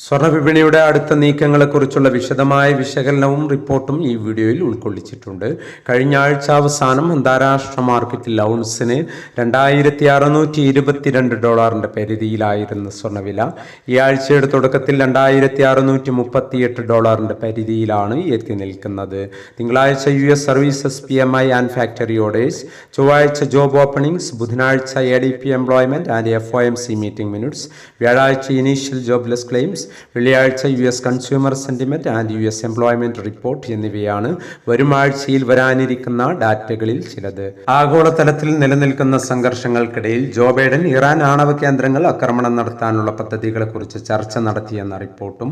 സ്വർണവിപണിയുടെ അടുത്ത നീക്കങ്ങളെക്കുറിച്ചുള്ള വിശദമായ വിശകലനവും റിപ്പോർട്ടും ഈ വീഡിയോയിൽ ഉൾക്കൊള്ളിച്ചിട്ടുണ്ട്. കഴിഞ്ഞ ആഴ്ച അവസാനം അന്താരാഷ്ട്ര മാർക്കറ്റിൽ ഔൺസിന് രണ്ടായിരത്തി അറുന്നൂറ്റി ഇരുപത്തിരണ്ട് ഡോളറിന്റെ പരിധിയിലായിരുന്ന സ്വർണവില ഈ ആഴ്ചയുടെ തുടക്കത്തിൽ രണ്ടായിരത്തി അറുന്നൂറ്റി മുപ്പത്തിയെട്ട് ഡോളറിന്റെ പരിധിയിലാണ് എത്തി നിൽക്കുന്നത്. തിങ്കളാഴ്ച U S services P M I and factory orders ചൊവ്വാഴ്ച ജോബ് ഓപ്പണിംഗ്സ് ബുധനാഴ്ച A D P employment and F O M C meeting minutes വ്യാഴാഴ്ച ഇനീഷ്യൽ ജോബ്ലെസ് ക്ലെയിംസ് വെള്ളിയാഴ്ച U S consumer sentiment and U S employment report എന്നിവയാണ് വരും ആഴ്ചയിൽ വരാനിരിക്കുന്ന ഡാറ്റകളിൽ ചിലത്. ആഗോളതലത്തിൽ നിലനിൽക്കുന്ന സംഘർഷങ്ങൾക്കിടയിൽ ജോ ബൈഡൻ ഇറാൻ ആണവ കേന്ദ്രങ്ങൾ ആക്രമണം നടത്താനുള്ള പദ്ധതികളെക്കുറിച്ച് ചർച്ച നടത്തിയെന്ന റിപ്പോർട്ടും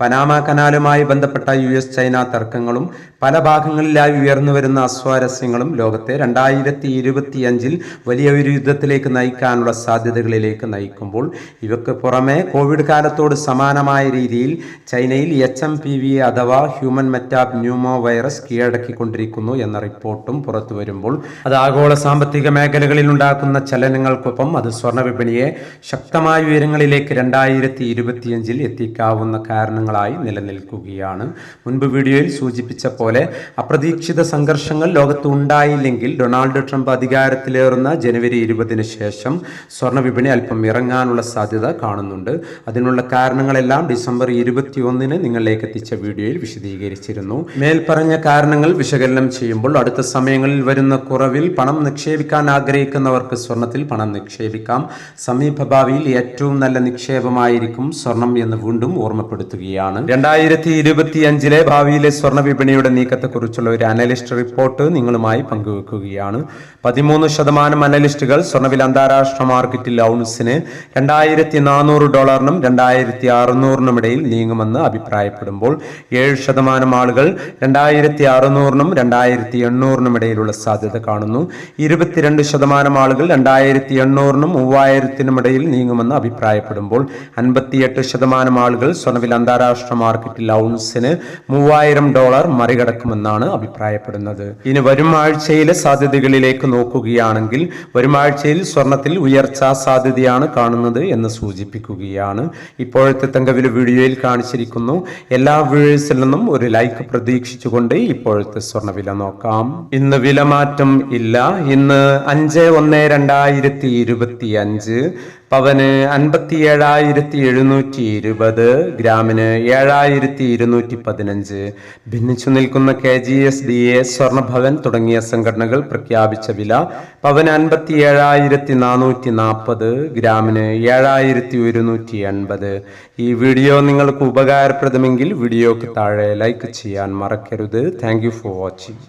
പനാമ കനാലുമായി ബന്ധപ്പെട്ട യു എസ് ചൈന തർക്കങ്ങളും പല ഭാഗങ്ങളിലായി ഉയർന്നുവരുന്ന അസ്വാരസ്യങ്ങളും ലോകത്തെ രണ്ടായിരത്തി ഇരുപത്തിയഞ്ചിൽ വലിയ ഒരു യുദ്ധത്തിലേക്ക് നയിക്കാനുള്ള സാധ്യതകളിലേക്ക് നയിക്കുമ്പോൾ ഇവക്ക് പുറമെ കോവിഡ് കാലത്തോട് സമാനമായ രീതിയിൽ ചൈനയിൽ എച്ച് എം പി വി അഥവാ ഹ്യൂമൻ മെറ്റാബ് ന്യൂമോ വൈറസ് കീഴടക്കിക്കൊണ്ടിരിക്കുന്നു എന്ന റിപ്പോർട്ടും പുറത്തു വരുമ്പോൾ അത് ആഗോള സാമ്പത്തിക മേഖലകളിൽ ഉണ്ടാക്കുന്ന ചലനങ്ങൾക്കൊപ്പം അത് സ്വർണ വിപണിയെ ശക്തമായ ഉയരങ്ങളിലേക്ക് രണ്ടായിരത്തി ഇരുപത്തിയഞ്ചിൽ എത്തിക്കാവുന്ന കാരണങ്ങളായി നിലനിൽക്കുകയാണ്. മുൻപ് വീഡിയോയിൽ സൂചിപ്പിച്ച പോലെ അപ്രതീക്ഷിത സംഘർഷങ്ങൾ ലോകത്ത് ഉണ്ടായില്ലെങ്കിൽ ഡൊണാൾഡ് ട്രംപ് അധികാരത്തിലേറുന്ന ജനുവരി ഇരുപതിന് ശേഷം സ്വർണ വിപണി അല്പം ഇറങ്ങാനുള്ള സാധ്യത കാണുന്നുണ്ട്. അതിനുള്ള കാരണങ്ങളെല്ലാം ഡിസംബർ ഇരുപത്തിയൊന്നിന് നിങ്ങളിലേക്ക് എത്തിച്ച വീഡിയോയിൽ വിശദീകരിച്ചിരുന്നു. മേൽപ്പറഞ്ഞ കാരണങ്ങൾ വിശകലനം ചെയ്യുമ്പോൾ അടുത്ത സമയങ്ങളിൽ വരുന്ന കുറവിൽ പണം നിക്ഷേപിക്കാൻ ആഗ്രഹിക്കുന്നവർക്ക് സ്വർണത്തിൽ പണം നിക്ഷേപിക്കാം. സമീപഭാവിയിൽ ഏറ്റവും നല്ല നിക്ഷേപമായിരിക്കും സ്വർണം എന്ന് വീണ്ടും ഓർമ്മപ്പെടുത്തുകയാണ്. രണ്ടായിരത്തി ഇരുപത്തിയഞ്ചിലെ ഭാവിയിലെ സ്വർണ വിപണിയുടെ നീക്കത്തെക്കുറിച്ചുള്ള ഒരു അനലിസ്റ്റ് റിപ്പോർട്ട് നിങ്ങളുമായി പങ്കുവെക്കുകയാണ്. പതിമൂന്ന് ശതമാനം അനലിസ്റ്റുകൾ സ്വർണവില അന്താരാഷ്ട്ര മാർക്കറ്റിൽ ഔൺസിന് രണ്ടായിരത്തി നാനൂറ് ഡോളറിനും രണ്ടായിരത്തി അറുന്നൂറിനും ഇടയിൽ നീങ്ങുമെന്ന് അഭിപ്രായപ്പെടുമ്പോൾ ഏഴ് ശതമാനം ആളുകൾ രണ്ടായിരത്തി അറുന്നൂറിനും രണ്ടായിരത്തി എണ്ണൂറിനും ഇടയിലുള്ള സാധ്യത കാണുന്നു. ഇരുപത്തിരണ്ട് ശതമാനം ആളുകൾ രണ്ടായിരത്തി എണ്ണൂറിനും മൂവായിരത്തിനും ഇടയിൽ നീങ്ങുമെന്ന് അഭിപ്രായപ്പെടുമ്പോൾ അൻപത്തിയെട്ട് ശതമാനം ആളുകൾ സ്വർണവില അന്താരാഷ്ട്ര മാർക്കറ്റിൽ ഔൺസിന് മൂവായിരം ഡോളർ മറികടക്കുമെന്നാണ് അഭിപ്രായപ്പെടുന്നത്. ഇനി വരും ആഴ്ചയിലെ സാധ്യതകളിലേക്ക് നോക്കുകയാണെങ്കിൽ വരും ആഴ്ചയിൽ സ്വർണത്തിൽ ഉയർച്ചാ സാധ്യതയാണ് കാണുന്നത് എന്ന് സൂചിപ്പിക്കുകയാണ്. ഇപ്പോഴത്തെ തങ്കവില വീഡിയോയിൽ കാണിച്ചിരിക്കുന്നു. എല്ലാ വ്യൂവേഴ്സിൽ നിന്നും ഒരു ലൈക്ക് പ്രതീക്ഷിച്ചുകൊണ്ട് ഇപ്പോഴത്തെ സ്വർണവില നോക്കാം. ഇന്ന് വിലമാറ്റം ഇല്ല. ഇന്ന് അഞ്ച് ഒന്ന് രണ്ടായിരത്തി ഇരുപത്തി അഞ്ച് പവന് അൻപത്തി ഏഴായിരത്തി എഴുന്നൂറ്റി ഇരുപത് ഗ്രാമിന് ഏഴായിരത്തി ഇരുന്നൂറ്റി പതിനഞ്ച് ഭിന്നിച്ചു നിൽക്കുന്ന K G S D A സ്വർണഭവൻ തുടങ്ങിയ സംഘടനകൾ പ്രഖ്യാപിച്ച വില പവന് അൻപത്തി ഏഴായിരത്തി നാനൂറ്റി നാൽപ്പത് ഗ്രാമിന് ഏഴായിരത്തി ഒരുന്നൂറ്റി എൺപത് ഈ വീഡിയോ നിങ്ങൾക്ക് ഉപകാരപ്രദമെങ്കിൽ വീഡിയോക്ക് താഴെ ലൈക്ക് ചെയ്യാൻ മറക്കരുത്. Thank for watching